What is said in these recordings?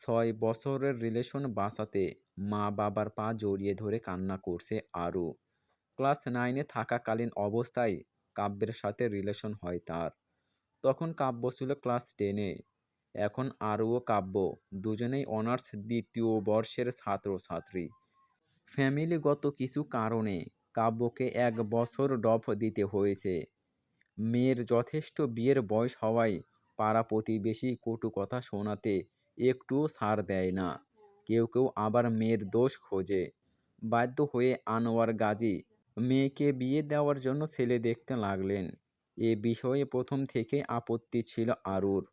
ছয় বছরের রিলেশন বাঁচাতে মা বাবার পা জড়িয়ে ধরে কান্না করছে আরও ক্লাস নাইনে থাকাকালীন অবস্থায় কাব্যের সাথে রিলেশন হয় তার। তখন কাব্য ছিল ক্লাস টেনে এখন আরও কাব্য দুজনেই অনার্স দ্বিতীয় বর্ষের ছাত্রছাত্রী। ফ্যামিলিগত কিছু কারণে কাব্যকে এক বছর ডফ দিতে হয়েছে। মেয়ের যথেষ্ট বিয়ের বয়স হওয়ায় পাড়া প্রতিবেশী কটু কথা শোনাতে একটুও ছাড় দেয় না। কেউ কেউ আবার মেয়ের দোষ খোঁজে। বাধ্য হয়ে আনোয়ার গাজী মেয়েকে বিয়ে দেওয়ার জন্য ছেলে দেখতে লাগলেন। এ বিষয়ে প্রথম থেকে আপত্তি ছিল আরুর।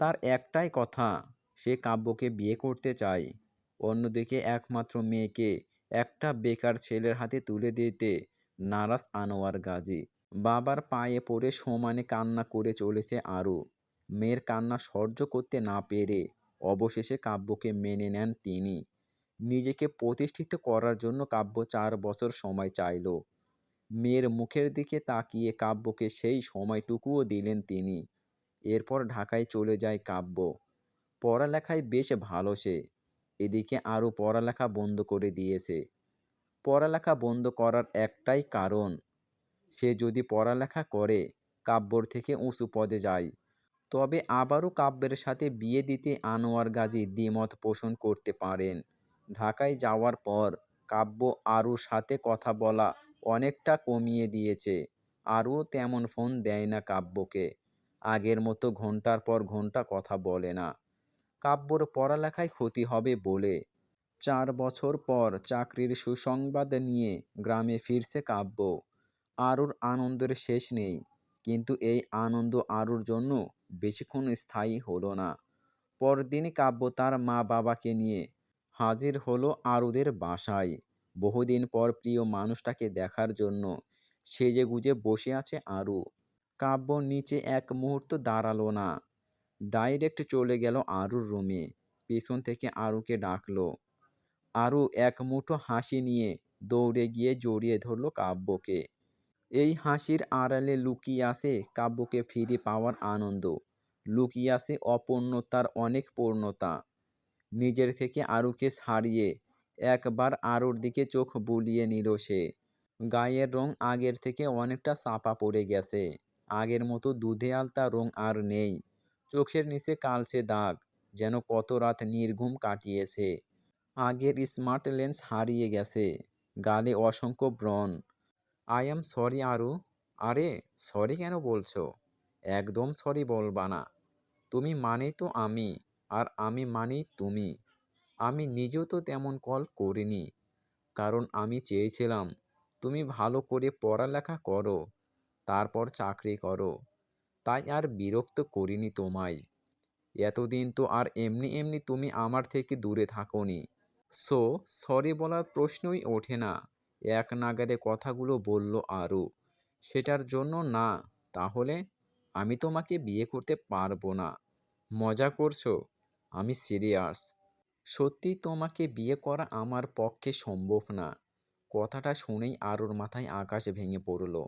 তার একটাই কথা, সে কাব্যকে বিয়ে করতে চায়। অন্যদিকে একমাত্র মেয়েকে একটা বেকার ছেলের হাতে তুলে দিতে নারাজ আনোয়ার গাজী। বাবার পায়ে পড়ে সমানে কান্না করে চলেছে আরু। মেয়ের কান্না সহ্য করতে না পেরে অবশেষে কাব্যকে মেনে নেন তিনি। নিজেকে প্রতিষ্ঠিত করার জন্য কাব্য চার বছর সময় চাইল। মেয়ের মুখের দিকে তাকিয়ে কাব্যকে সেই সময়টুকুও দিলেন তিনি। এরপর ঢাকায় চলে যায় কাব্য। পড়ালেখায় বেশ ভালো সে। এদিকে আরও পড়ালেখা বন্ধ করে দিয়েছে। পড়ালেখা বন্ধ করার একটাই কারণ, সে যদি পড়ালেখা করে, কাব্যর থেকে উঁচু পদে যায়। তবে আবারও কাব্যের সাথে বিয়ে দিতে আনোয়ার গাজী দ্বিমত পোষণ করতে পারেন। ঢাকায় যাওয়ার পর কাব্য আরুর সাথে কথা বলা অনেকটা কমিয়ে দিয়েছে। আরও তেমন ফোন দেয় না কাব্যকে। আগের মতো ঘণ্টার পর ঘণ্টা কথা বলে না। কাব্যর পড়ালেখায় ক্ষতি হবে বলে। চার বছর পর চাকরির সুসংবাদ নিয়ে গ্রামে ফিরছে কাব্য। আরুর আনন্দের শেষ নেই। কিন্তু এই আনন্দ আরুর জন্য বেশিক্ষণ স্থায়ী হলো না। পরদিন কাব্য তার মা বাবাকে নিয়ে হাজির হলো আরুদের বাসায়। বহুদিন পর প্রিয় মানুষটাকে দেখার জন্য সেজে গুজে বসে আছে আরু। কাব্য নিচে এক মুহূর্ত দাঁড়াল না। ডাইরেক্ট চলে গেল আরুর রুমে। পেছন থেকে আরুকে ডাকলো। আরু এক মুঠো হাসি নিয়ে দৌড়ে গিয়ে জড়িয়ে ধরল কাব্যকে। এই হাসির আড়ালে লুকিয়ে আসে কাব্যকে ফিরে পাওয়ার আনন্দ। লুকিয়ে আসে অপূর্ণতার অনেক পূর্ণতা। নিজের থেকে আরুকে ছাড়িয়ে একবার আরুর দিকে চোখ বুলিয়ে নিল সে। গায়ের রং আগের থেকে অনেকটা চাপা পড়ে গেছে। আগের মতো দুধে আলতা রং আর নেই। চোখের নিচে কালচে দাগ, যেন কত রাত নির্ঘুম কাটিয়েছে। আগের স্মার্ট লেন্স হারিয়ে গেছে। গালে অসংখ্য ব্রণ আই এম সরি আরু আরে সরি কেন বলছো? একদম সরি বলবা না। তুমি মানেই তো আমি, আর আমি মানেই তুমি। আমি নিজেও তো তেমন কল করিনি। কারণ আমি চেয়েছিলাম, তুমি ভালো করে পড়ালেখা করো, তারপর চাকরি করো। তাই আর বিরক্ত করিনি তোমায়। এতদিন তো আর এমনি এমনি তুমি আমার থেকে দূরে থাকোনি। সো সরি বলার প্রশ্নই ওঠে না। এক নাগারে কথাগুলো বলল আরও সেটার জন্য না, তাহলে আমি তোমাকে বিয়ে করতে পারব না। মজা করছ? আমি সিরিয়াস। সত্যি তোমাকে বিয়ে করা আমার পক্ষে সম্ভব না। কথাটা শুনেই আরুর মাথায় আকাশ ভেঙে পড়ল।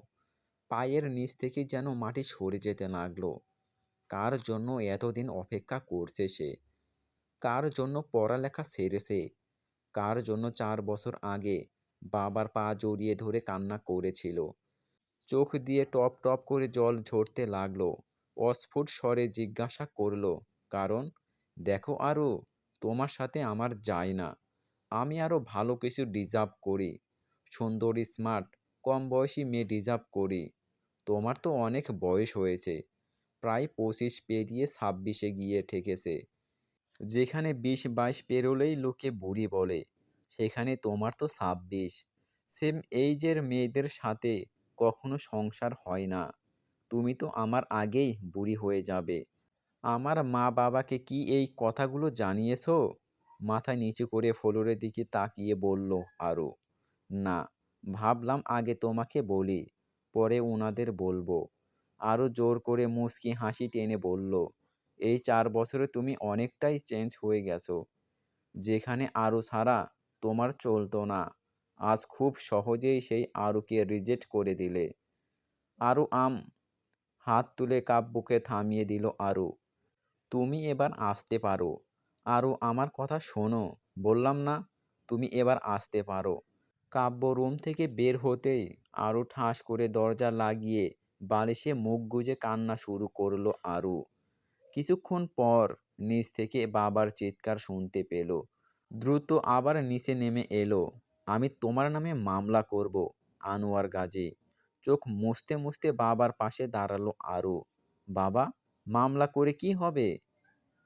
পায়ের নিচ থেকে যেন মাটি সরে যেতে লাগল। কার জন্য এতদিন অপেক্ষা করছে সে? কার জন্য পড়ালেখা সেরেছে? কার জন্য চার বছর আগে বাবার পা জড়িয়ে ধরে কান্না করেছিল। চোখ দিয়ে টপ টপ করে জল ঝরতে লাগল। অস্ফুট স্বরে জিজ্ঞাসা করল, কারণ? দেখো আরও তোমার সাথে আমার যায় না। আমি আরও ভালো কিছু ডিজার্ভ করি। সুন্দরী, স্মার্ট, কম বয়সী মেয়ে ডিজার্ভ করি। তোমার তো অনেক বয়স হয়েছে। প্রায় পঁচিশ পেরিয়ে ছাব্বিশে গিয়ে ঠেকেছে। যেখানে বিশ বাইশ পেরোলেই লোকে বুড়ি বলে। সেখানে তোমার তো ছাব্বিশ। সেম এইজের মেয়েদের সাথে কখনো সংসার হয় না। তুমি তো আমার আগেই বুড়ি হয়ে যাবে। আমার মা বাবাকে কি এই কথাগুলো জানিয়েছো? মাথা নিচু করে ফ্লোরের দিকে তাকিয়ে বলল আরও। না, ভাবলাম আগে তোমাকে বলি, পরে ওনাদের বলব। আরও জোর করে মুসকি হাসি টেনে বলল, এই চার বছরে তুমি অনেকটাই চেঞ্জ হয়ে গেছো। যেখানে আরও ছাড়া তোমার চলতো না। আজ খুব সহজেই সেই আরুকে রিজেক্ট করে দিলে। আরু আম, হাত তুলে কাব্যকে থামিয়ে দিল আরু। তুমি এবার আসতে পারো। আরও আমার কথা শোনো। বললাম না, তুমি এবার আসতে পারো। কাব্য রুম থেকে বের হতেই আরও ঠাস করে দরজা লাগিয়ে বালিশে মুখ গুজে কান্না শুরু করল আরু। কিছুক্ষণ পর নিচ থেকে বাবার চিৎকার শুনতে পেল। দ্রুত আবার নিচে নেমে এলো। আমি তোমার নামে মামলা করব, আনোয়ার গাজী। চোখ মুছতে মুছতে বাবার পাশে দাঁড়াল আরও বাবা, মামলা করে কি হবে?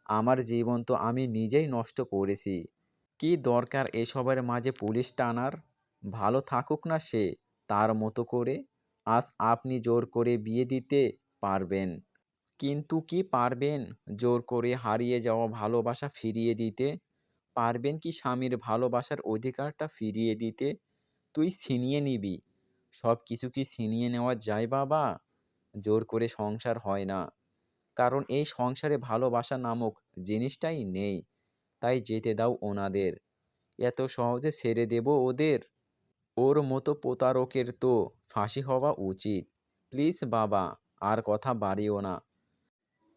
আমার জীবন তো আমি নিজেই নষ্ট করেছি। কি দরকার এসবের মাঝে পুলিশ টানার? ভালো থাকুক না সে, তার মতো করে। আজ আপনি জোর করে বিয়ে দিতে পারবেন। কিন্তু কি পারবেন? জোর করে হারিয়ে যাওয়া ভালোবাসা ফিরিয়ে দিতে পারবেন কি স্বামীর ভালোবাসার অধিকারটা ফিরিয়ে দিতে? তুই ছিনিয়ে নিবি। সব কিছু কি ছিনিয়ে নেওয়া যায় বাবা? জোর করে সংসার হয় না। কারণ এই সংসারে ভালোবাসা নামক জিনিসটাই নেই। তাই যেতে দাও ওনাদের। এত সহজে ছেড়ে দেব ওদের? ওর মতো প্রতারকের তো ফাঁসি হওয়া উচিত। প্লিজ বাবা, আর কথা বাড়িও না।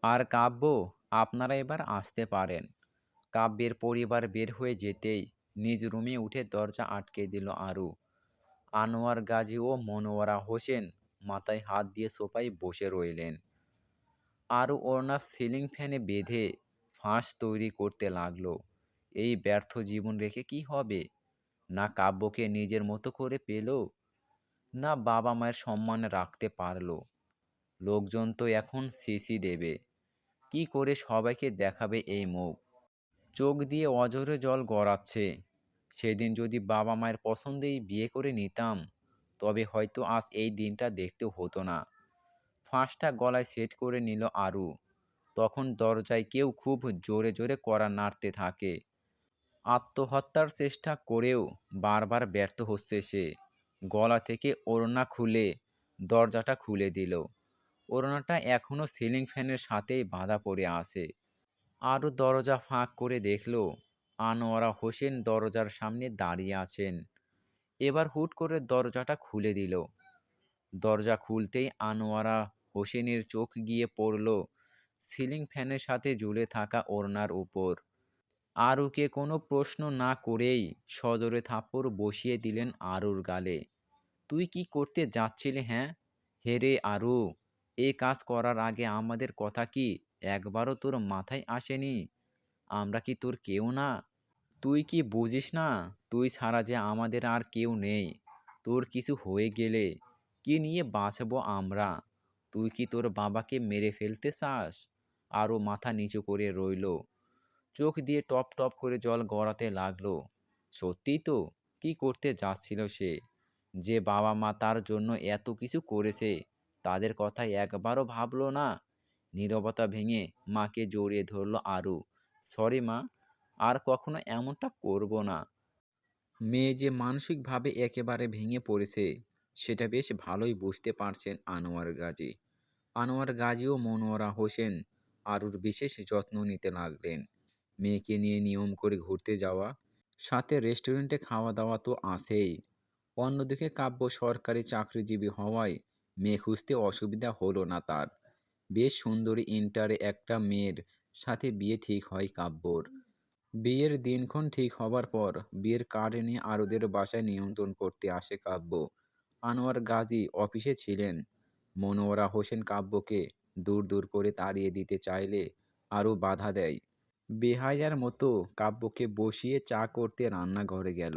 আর কাব্য, আপনারা এবার আসতে পারেন। কাব্যের পরিবার বের হয়ে যেতেই নিজ রুমে উঠে দরজা আটকে দিল আরু। আনোয়ার গাজী ও মনোয়ারা হোসেন মাথায় হাত দিয়ে সোফায় বসে রইলেন। আরও ওনার সিলিং ফ্যানে বেঁধে ফাঁস তৈরি করতে লাগল। এই ব্যর্থ জীবন রেখে কি হবে? না কাব্যকে নিজের মতো করে পেল? না বাবা মায়ের সম্মান রাখতে পারল? লোকজন তো এখন সিসি দেবে। কি করে সবাইকে দেখাবে এই মুখ? চোখ দিয়ে অজরে জল গড়াচ্ছে। সেদিন যদি বাবা মায়ের পছন্দেই বিয়ে করে নিতাম, তবে হয়তো আজ এই দিনটা দেখতে হতো না। ফাঁসটা গলায় সেট করে নিল আরু। তখন দরজায় কেউ খুব জোরে জোরে করা নাড়তে থাকে। আত্মহত্যার চেষ্টা করেও বারবার ব্যর্থ হচ্ছে সে। গলা থেকে ওড়না খুলে দরজাটা খুলে দিল। ওড়নাটা এখনও সিলিং ফ্যানের সাথেই বাঁধা পড়ে আছে। আরও দরজা ফাঁক করে দেখল আনোয়ারা হোসেন দরজার সামনে দাঁড়িয়ে আছেন। এবার হুট করে দরজাটা খুলে দিল। দরজা খুলতেই আনোয়ারা হোসেনের চোখ গিয়ে পড়ল সিলিং ফ্যানের সাথে ঝুলে থাকা ওড়নার উপর। আরুকে কোনো প্রশ্ন না করেই সজোরে থাপ্পড় বসিয়ে দিলেন আরুর গালে। তুই কি করতে যাচ্ছিলি হ্যাঁ? হেরে আরু, এ কাজ করার আগে আমাদের কথা কি একবারও তোর মাথায় আসেনি? আমরা কি তোর কেউ না? তুই কি বুঝিস না? তুই ছাড়া যে আমাদের আর কেউ নেই। তোর কিছু হয়ে গেলে কি নিয়ে বাঁচবো আমরা? তুই কি তোর বাবাকে মেরে ফেলতে চাস? আরও মাথা নিচু করে রইল। চোখ দিয়ে টপ টপ করে জল গড়াতে লাগল। সত্যিই তো, কি করতে যাচ্ছিল সে? যে বাবা মা তার জন্য এত কিছু করেছে, তাদের কথা একবারও ভাবলো না? নীরবতা ভেঙে মাকে জড়িয়ে ধরলো আরু। সরি মা, আর কখনো এমনটা করব না। মেয়ে যে মানসিকভাবে একেবারে ভেঙে পড়েছে, সেটা বেশ ভালোই বুঝতে পারছেন আনোয়ার গাজী। আনোয়ার গাজী ও মনোয়ারা হোসেন আরুর বিশেষ যত্ন নিতে লাগলেন। মেয়েকে নিয়ে নিয়ম করে ঘুরতে যাওয়া, সাথে রেস্টুরেন্টে খাওয়া দাওয়া তো আছেই। অন্যদিকে কাব্য সরকারি চাকরিজীবী হওয়ায় মেয়ে খুঁজতে অসুবিধা হলো না তার। বেশ সুন্দরী ইন্টারে একটা মেয়ের সাথে বিয়ে ঠিক হয় কাব্যর। বিয়ের দিনক্ষণ ঠিক হবার পর বিয়ের কার্ড নিয়ে আরুদের বাসায় নিয়ন্ত্রণ করতে আসে কাব্য। আনোয়ার গাজী অফিসে ছিলেন। মনোয়ারা হোসেন কাব্যকে দূর দূর করে তাড়িয়ে দিতে চাইলে আরও বাধা দেয়। বেহায়ার মতো কাব্যকে বসিয়ে চা করতে রান্নাঘরে গেল।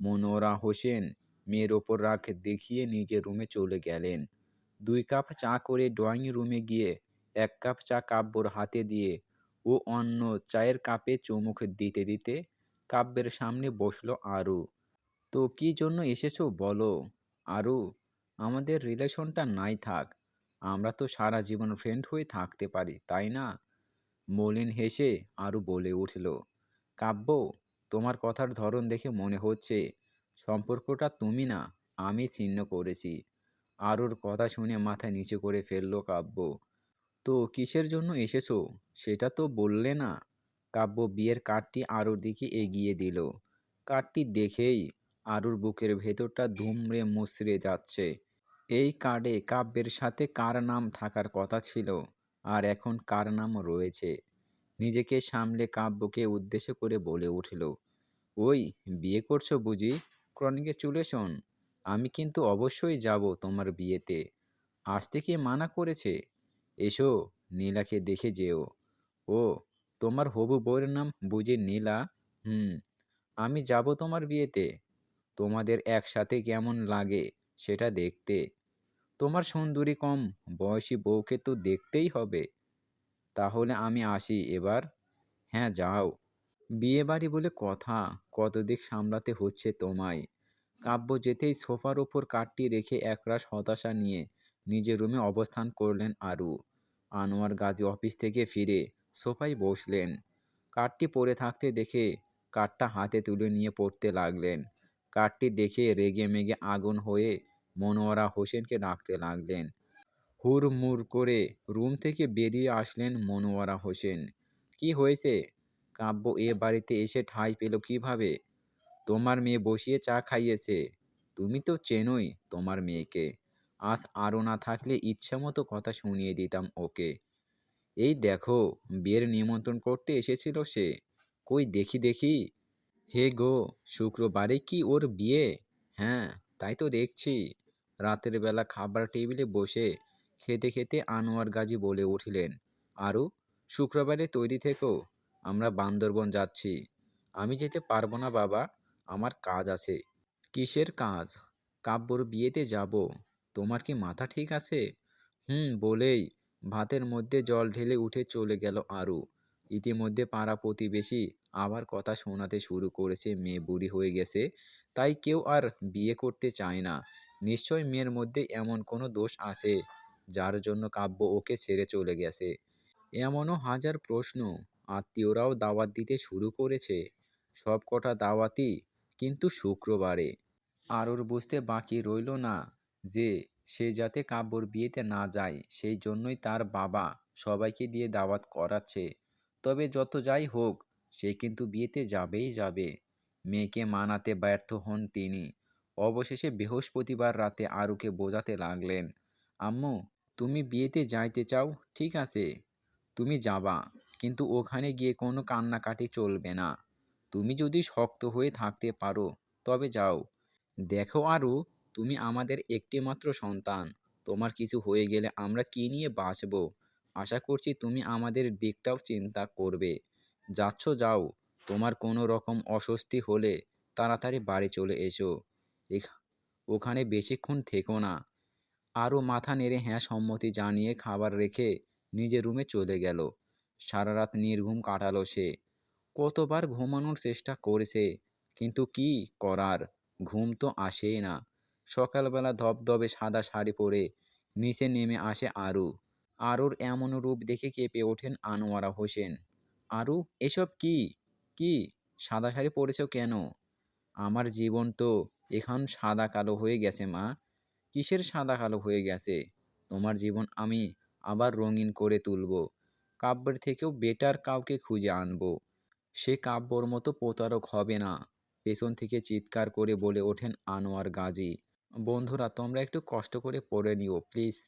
মনোয়ারা হোসেন মেয়ের ওপর রাগ দেখিয়ে নিজের রুমে চলে গেলেন। দুই কাপ চা করে ড্রয়িং রুমে গিয়ে এক কাপ চা কাব্যর হাতে দিয়ে ও অন্য চায়ের কাপে চুমুক দিতে দিতে কাব্যের সামনে বসল আরু। তো কি জন্য এসেছ বলো? আরু, আমাদের রিলেশনটা নাই থাক। আমরা তো সারা জীবন ফ্রেন্ড হয়ে থাকতে পারি, তাই না? মলিন হেসে আরু বলে উঠল, কাব্য, তোমার কথার ধরন দেখে মনে হচ্ছে, সম্পর্কটা তুমি না, আমি ছিন্ন করেছি। আরুর কথা শুনে মাথা নিচু করে ফেলল কাব্য। তো কিসের জন্য এসেছ? সেটা তো বললে না? কাব্য বিয়ের কার্ডটি আরুর দিকে এগিয়ে দিল। কার্ডটি দেখেই আরুর বুকের ভেতরটা ধুমড়ে মুচড়ে যাচ্ছে। এই কার্ডে কাব্যের সাথে কার নাম থাকার কথা ছিল, আর এখন কার নাম রয়েছে? নিজেকে সামলে কাব্যকে উদ্দেশ্য করে বলে উঠল, ওই, বিয়ে করছ বুঝি? কনগ্রেচুলেশন আমি কিন্তু অবশ্যই যাব তোমার বিয়েতে। আসতে কে মানা করেছে। এসো, নীলাকে দেখে যেও। ও, তোমার হবু বউয়ের নাম বুঝি নীলা? হুম, আমি যাব তোমার বিয়েতে। তোমাদের একসাথে কেমন লাগে সেটা দেখতে। তোমার সুন্দরী কম বয়সী বউকে তো দেখতেই হবে। তাহলে আমি আসি এবার? হ্যাঁ যাও। বিয়ে বাড়ি বলে কথা কত দিক সামলাতে হচ্ছে তোমায়? কাব্য যেতেই সোফার ওপর কাঠটি রেখে একরাশ হতাশা নিয়ে নিজের রুমে অবস্থান করলেন আরু। আনোয়ার গাজী অফিস থেকে ফিরে সোফায় বসলেন। কাঠটি পড়ে থাকতে দেখে কাঠটা হাতে তুলে নিয়ে পড়তে লাগলেন। কাঠটি দেখে রেগে মেগে আগুন হয়ে মনোয়ারা হোসেনকে ডাকতে লাগলেন। হুড়মুড় করে রুম থেকে বেরিয়ে আসলেন মনোয়ারা হোসেন। কি হয়েছে? কাব্য এ বাড়িতে এসে ঠাঁই পেল কীভাবে? তোমার মেয়ে বসিয়ে চা খাইয়েছে। তুমি তো চেনোই তোমার মেয়েকে। আজ আরও না থাকলে ইচ্ছা মতো কথা শুনিয়ে দিতাম ওকে। এই দেখো, বিয়ের নিমন্ত্রণ করতে এসেছিল সে। কই দেখি দেখি। হে গো, শুক্রবারে কি ওর বিয়ে? হ্যাঁ তাই তো দেখছি। রাতের বেলা খাবার টেবিলে বসে খেতে খেতে আনোয়ার গাজী বলে উঠিলেন আরও শুক্রবারে তৈরি থেকো। আমরা বান্দরবন যাচ্ছি। আমি যেতে পারব না বাবা। আমার কাজ আছে। কিসের কাজ? কাব্যর বিয়েতে যাব। তোমার কি মাথা ঠিক আছে? হুম, বলেই ভাতের মধ্যে জল ঢেলে উঠে চলে গেল আরু। ইতিমধ্যে পাড়া প্রতিবেশী আবার কথা শোনাতে শুরু করেছে, মেয়ে বুড়ি হয়ে গেছে, তাই কেউ আর বিয়ে করতে চায় না। নিশ্চয় মেয়ের মধ্যে এমন কোনো দোষ আছে, যার জন্য কাব্য ওকে ছেড়ে চলে গেছে। এমনও হাজার প্রশ্ন। আত্মীয়রাও দাওয়াত দিতে শুরু করেছে। সব কটা দাওয়াতই কিন্তু শুক্রবারে। আরুর বুঝতে বাকি রইল না যে, সে যাতে কাব্যর বিয়েতে না যায়, সেই জন্যই তার বাবা সবাইকে দিয়ে দাওয়াত করাচ্ছে। তবে যত যাই হোক, সে কিন্তু বিয়েতে যাবেই যাবে। মেয়েকে মানাতে ব্যর্থ হন তিনি। অবশেষে বৃহস্পতিবার রাতে আরুকে বোঝাতে লাগলেন, আম্মু, তুমি বিয়েতে যাইতে চাও? ঠিক আছে। তুমি যাবা, কিন্তু ওখানে গিয়ে কোনো কান্নাকাটি চলবে না। তুমি যদি শক্ত হয়ে থাকতে পারো, তবে যাও। দেখো আরু, তুমি আমাদের একটিমাত্র সন্তান। তোমার কিছু হয়ে গেলে আমরা কী নিয়ে বাঁচব? আশা করছি তুমি আমাদের দিকটাও চিন্তা করবে। যাচ্ছ, যাও। তোমার কোনো রকম অস্বস্তি হলে তাড়াতাড়ি বাড়ি চলে এসো। ওখানে বেশিক্ষণ থেকো না। আরও মাথা নেড়ে হ্যাঁ সম্মতি জানিয়ে খাবার রেখে নিজের রুমে চলে গেল। সারা রাত নির্ঘুম কাটালো সে। কতবার ঘুমানোর চেষ্টা করেছে, কিন্তু কি করার? ঘুম তো আসেই না। সকালবেলা ধবধবে সাদা শাড়ি পরে নিচে নেমে আসে আরু। আরুর এমন রূপ দেখে কেঁপে ওঠেন আনোয়ারা হোসেন। আরু, এসব কি? কি? সাদা শাড়ি পরেছো কেন? আমার জীবন তো এখন সাদা কালো হয়ে গেছে, মা। কিসের সাদা কালো হয়ে গেছে? তোমার জীবন আমি আবার রঙিন করে তুলব। কাব্যের থেকেও বেটার কাউকে খুঁজে আনব। সে কাব্যর মতো প্রতারক হবে না। পেছন থেকে চিৎকার করে বলে ওঠেন আনোয়ার গাজী। বন্ধুরা, তোমরা একটু কষ্ট করে পড়ে নিও, প্লিজ।